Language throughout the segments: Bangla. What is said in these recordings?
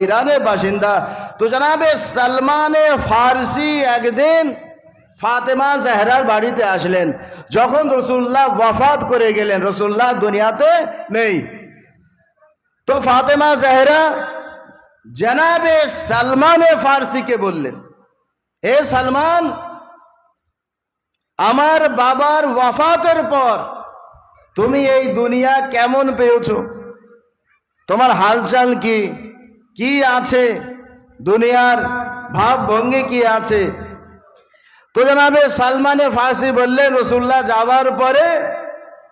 ইরানের বাসিন্দা। তো জানাবে, সালমানে ফার্সি একদিন ফাতেমা জাহরার বাড়িতে আসলেন। যখন রসুল্লাহ ওয়াফাত করে গেলেন, রসুল্লাহ দুনিয়াতে নেই। তো ফাতেমা জাহরা জানাবে সালমানে ফার্সিকে বললেন হে সালমান, আমার বাবার ওয়াফাতের পর তুমি এই দুনিয়া কেমন পেয়েছ? তোমার হালচাল কি? কি আছে? দুনিয়ার ভাবভঙ্গি কি আছে? তো জানাবে সালমানে ফার্সি বললেন রসুল্লাহ যাওয়ার পরে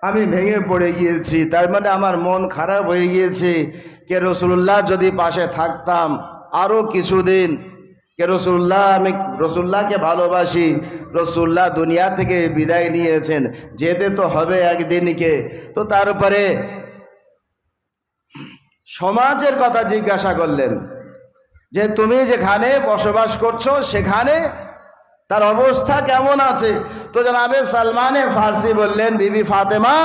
আমি ভেঙে পড়ে গিয়েছি, তার মানে আমার মন খারাপ হয়ে গিয়েছে। কে রসুল্লাহ যদি পাশে থাকতাম আরও কিছুদিন, কে রসুল্লাহ আমি রসুল্লাহকে ভালোবাসি রসুল্লাহ দুনিয়া থেকে বিদায় নিয়েছেন, যেতে তো হবে একদিনকে। তো তারপরে সমাজের কথা জিজ্ঞাসা করলেন যে তুমি যেখানে বসবাস করছ সেখানে তার অবস্থা কেমন আছে? তো জানাবে সালমানে ফার্সি বললেন, বিবি ফাতেমা,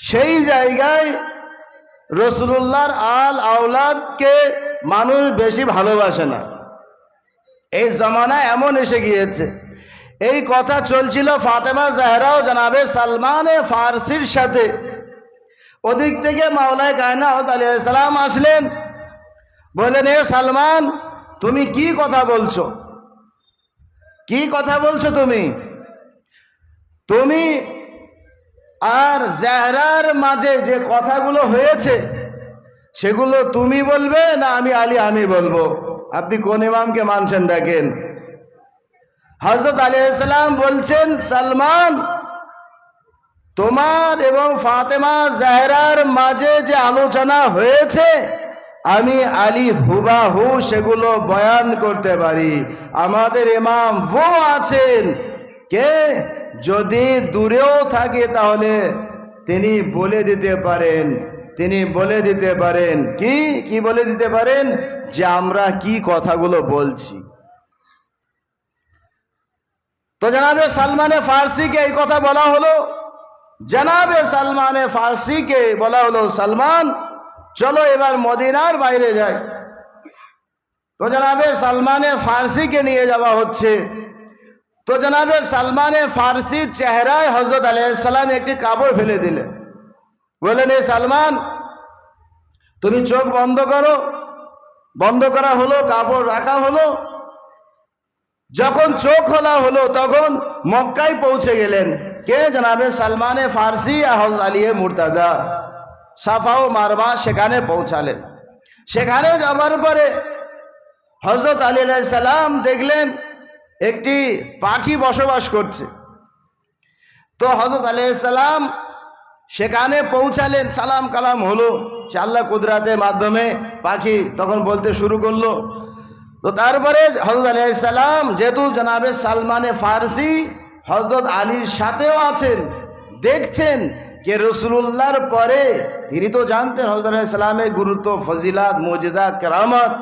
সেই জায়গায় রসুল্লাহর আল আওলাদকে মানুষ বেশি ভালোবাসে না। এই জমানা এমন এসে গিয়েছে। এই কথা চলছিল ফাতেমা জাহরাও জানাবে সালমানে ফার্সির সাথে। ওদিক থেকে মাওলায় কায়নাত আলাইসালাম আসলেন। বললেন, এ সালমান, তুমি কি কথা বলছো? কি কথা বলছো তুমি? তুমি আর জাহরার মাঝে যে কথাগুলো হয়েছে, সেগুলো তুমি বলবে না আমি আলী আমি বলব? আপনি কোন ইমামকে মানছেন দেখেন? হজরত আলাইসালাম বলছেন, সালমান তোমার এবং ফাতেমা জাহরার মাঝে যে আলোচনা হয়েছে, আমি আলী হুবাহু সেগুলো বয়ান করতে পারি। আমাদের ইমাম ও আছেন। কে? যদি দূরেও থাকে তাহলে তিনি বলে দিতে পারেন। তিনি বলে দিতে পারেন। কি? কি বলে দিতে পারেন? যে আমরা কি কথাগুলো বলছি। তো জানাবে সালমানে ফার্সিকে এই কথা বলা হলো। জানাবে সালমানে ফার্সিকে বলা হলো, সালমান, চলো এবার মদিনার বাইরে যাই। তো জানাবে সালমানে ফার্সিকে নিয়ে যাওয়া হচ্ছে। তো জানাবে সালমানে ফার্সির চেহারায় হজরত আলাইসাল্লাম একটি কাপড় ফেলে দিলে। বললেন এই সালমান, তুমি চোখ বন্ধ করো। বন্ধ করা হলো, কাপড় রাখা হলো। যখন চোখ খোলা হলো, তখন মক্কায় পৌঁছে গেলেন। কে জনাবে সালমানে ফার্সি আহজ মুরতাজা? সাফা ও মারমা সেখানে পৌঁছালেন। সেখানে যাবার পরে হজরত আলী সালাম দেখলেন একটি পাখি বসবাস করছে। তো হজরত আলী সালাম সেখানে পৌঁছালেন, সালাম কালাম হলো। সে আল্লাহ কুদরাতের মাধ্যমে পাখি তখন বলতে শুরু করল। তো তারপরে হজরত আলী সালাম, যেহেতু জানাবে সালমানে ফার্সি হজরত আলীর সাথেও আছেন, দেখছেন কে রসুল্লাহর পরে তিনি তো জানতেন হজরত সালামের গুরুত্ব, ফজিলাত মজিজা কেরামত।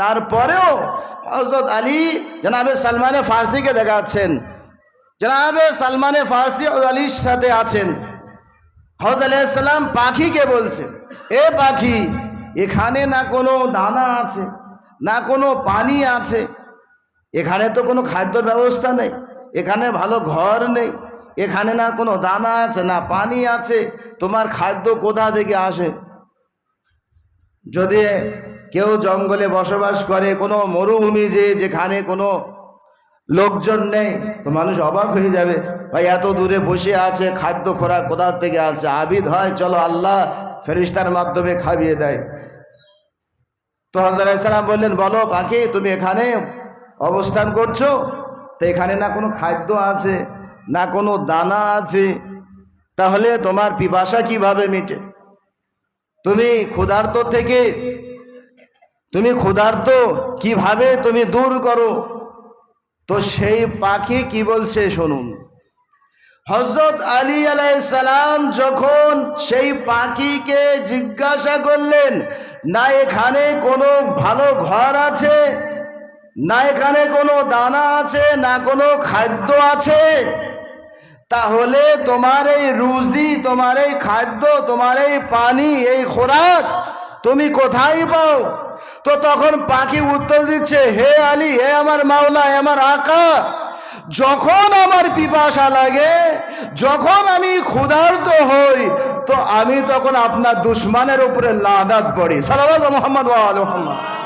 তারপরেও হজরত আলী জনাবে সালমানে ফার্সিকে দেখাচ্ছেন। জনাবে সালমানে ফার্সি হজরত আলীর সাথে আছেন। হজরত আলাইসাল্লাম পাখিকে বলছেন, এ পাখি, এখানে না কোনো দানা আছে, না কোনো পানি আছে, এখানে তো কোনো খাদ্য ব্যবস্থা নেই। এখানে ভালো ঘর নেই। এখানে না কোনো দানা আছে, না পানি আছে। তোমার খাদ্য কোথা থেকে আসে? যদি কেউ জঙ্গলে বসবাস করে, কোনো মরুভূমি যে যেখানে কোনো লোকজন নেই, তো মানুষ অবাক হয়ে যাবে, ভাই, এত দূরে বসে আছে, খাদ্য খোরাক কোথা থেকে আসছে? আবিদ হয়, চলো আল্লাহ ফেরিস্তার মাধ্যমে খাইয়ে দেয়। তো হজরত সালাম বললেন, বলো পাখি, তুমি এখানে অবস্থান করছ? তো এখানে না কোনো খাদ্য আছে, না কোনো দানা আছে। তাহলে তোমার পিপাসা কীভাবে মিটে? তুমি ক্ষুধার্ত থেকে, তুমি ক্ষুধার্ত কীভাবে তুমি দূর করো? তো সেই পাখি কি বলছে শুনুন। হজরত আলী আলাইসালাম যখন সেই পাখিকে জিজ্ঞাসা করলেন, না এখানে কোনো ভালো ঘর আছে? না এখানে কোনো দানা আছে, না কোনো খাদ্য আছে। তাহলে তোমার এই রুজি, তোমার এই খাদ্য, তোমার এই পানি, এই খোরাক তুমি কোথায় পাও? তো তখন পাখি উত্তর দিচ্ছে, হে আলী, হে আমার মাওলা, হে আমার আকা, যখন আমার পিপাসা লাগে, যখন আমি ক্ষুধার্ত হই, তো আমি তখন আপনার দুশ্মনের উপরে লাদাত পড়ি। সালাম মোহাম্মদ মোহাম্মদ।